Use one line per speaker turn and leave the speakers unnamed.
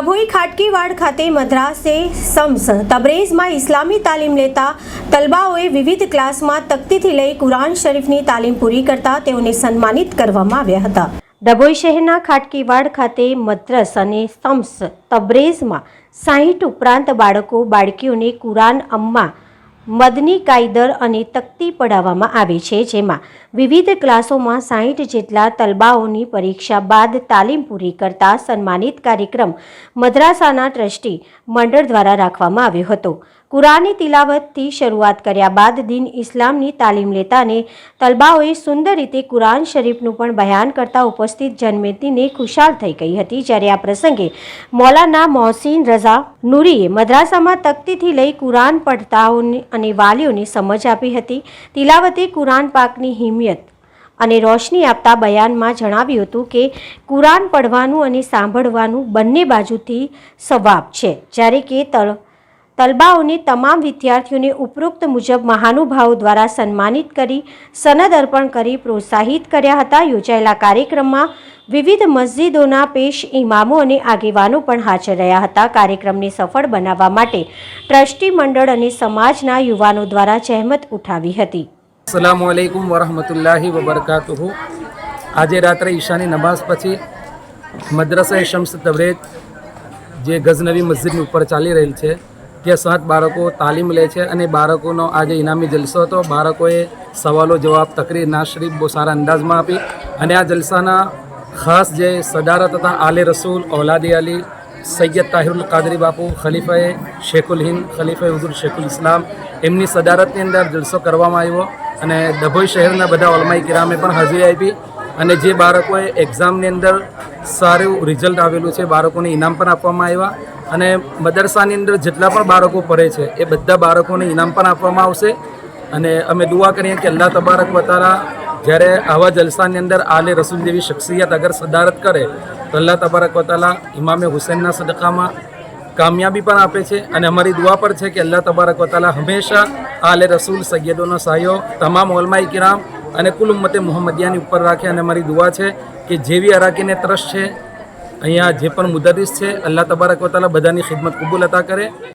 ડભોઈ ખાટકીવાડ ખાતે મદ્રાસે સમ્સ તબરેઝમાં ઇસ્લામી તાલીમ લેતા તલબાઓએ વિવિધ ક્લાસમાં તકતીથી લઈ કુરાન શરીફની તાલીમ પૂરી કરતા તેઓને સન્માનિત કરવામાં આવ્યા હતા. ડભોઈ શહેરના ખાટકીવાડ ખાતે મદ્રસ અને સમ્સ તબરેઝમાં સાહીઠ ઉપરાંત બાળકો, બાળકીઓને કુરાન અમ્મા મદની કાયદર અને તકતી પઢાવવામાં આવે છે, જેમાં વિવિધ ક્લાસોમાં સાહીઠ જેટલા તલબાઓની પરીક્ષા બાદ તાલીમ પૂરી કરતા સન્માનિત કાર્યક્રમ મદ્રાસાના ટ્રસ્ટી મંડળ દ્વારા રાખવામાં આવ્યો હતો. કુરાની તિલાવતથી શરૂઆત કર્યા બાદ દિન ઇસ્લામની તાલીમ લેતા અને તલબાઓએ સુંદર રીતે કુરાન શરીફનું પણ બયાન કરતા ઉપસ્થિત જનમેદનીને ખુશાલ થઈ ગઈ હતી. જ્યારે આ પ્રસંગે મૌલાના મોહસીન રઝા નૂરીએ મદ્રાસામાં તકતીથી લઈ કુરાન પઢતાઓને અને વાલીઓને સમજ આપી હતી. તિલાવતે કુરાન પાકની હિમિયત અને રોશની આપતા બયાનમાં જણાવ્યું હતું કે કુરાન પઢવાનું અને સાંભળવાનું બંને બાજુથી સવાબ છે. જ્યારે કે તલ તલબાઓને તમામ વિદ્યાર્થીઓને ઉપરોક્ત મુજબ મહાનુભાવો દ્વારા સન્માનિત કરી, સનદ અર્પણ કરી, પ્રોત્સાહિત કર્યા હતા. યોજાયેલા કાર્યક્રમમાં વિવિધ મસ્જિદોના પેશ ઇમામો અને આગેવાનો પણ હાજર રહ્યા હતા. કાર્યક્રમને સફળ બનાવવા માટે ટ્રસ્ટી મંડળ અને સમાજના યુવાનો દ્વારા જહેમત ઉઠાવી હતી.
અસલામ આલેકુમ વરહમતુલ્લાહી વબરકાતુહુ. આજે રાત્રે ઈશાની નમાઝ પછી મદ્રસા શમ્સ તબરેજ જે ગઝનવી મસ્જિદની ઉપર ચાલી રહેલ છે ત્યાં સાત બાળકો તાલીમ લે છે અને બાળકોનો આજે ઇનામી જલસો હતો, બાળકોએ સવાલો જવાબ તકરીર નાશરીફ બહુ સારા અંદાજમાં આપી. અને આ જલસાના ખાસ જે સદારત હતા, આલે રસૂલ ઓલાદી અલી, સૈયદ તાહિરુલ કાદરી બાપુ, ખલીફાએ શેખુલ હિન્દ, ખલીફાએ હુઝુર શેખુલ ઇસ્લામ, એમની સદારતની અંદર જલસો કરવામાં આવ્યો. અને ડભોઈ શહેરના બધા ઓલમાઈ કિરામે પણ હાજરી આપી. અને જે બાળકોએ એક્ઝામની અંદર સારું રિઝલ્ટ આવેલું છે, બાળકોને ઇનામ પણ આપવામાં આવ્યા. અને મદરસાની અંદર જેટલા પણ બાળકો પડે છે, એ બધા બાળકોને ઇનામ પણ આપવામાં આવશે. અને અમે દુઆ કરીએ કે અલ્લાહ તબારક વતારા જ્યારે આવા જલસાની અંદર આલે રસૂલ જેવી શખ્સિયત અગર સદારત કરે, તો અલ્લાહ તબારક વતાલા ઇમામે હુસૈનના સદકામાં કામયાબી પણ આપે છે. અને અમારી દુઆ પર છે કે અલ્લાહ તબારક વતાલા હંમેશા આલે રસૂલ સૈયદોનો સહાયો તમામ ઓલમાઈ કિરામ અને કુલ ઉમ્મતે મોહમ્મદિયાની ઉપર રાખે. અને અમારી દુઆ છે કે જેવી અરાકીને ત્રસ છે અહીંયા જે પણ મુદરિસ છે અલ્લાહ તબારક વતાલા બધાની ખિદમત કબૂલ અતા કરે.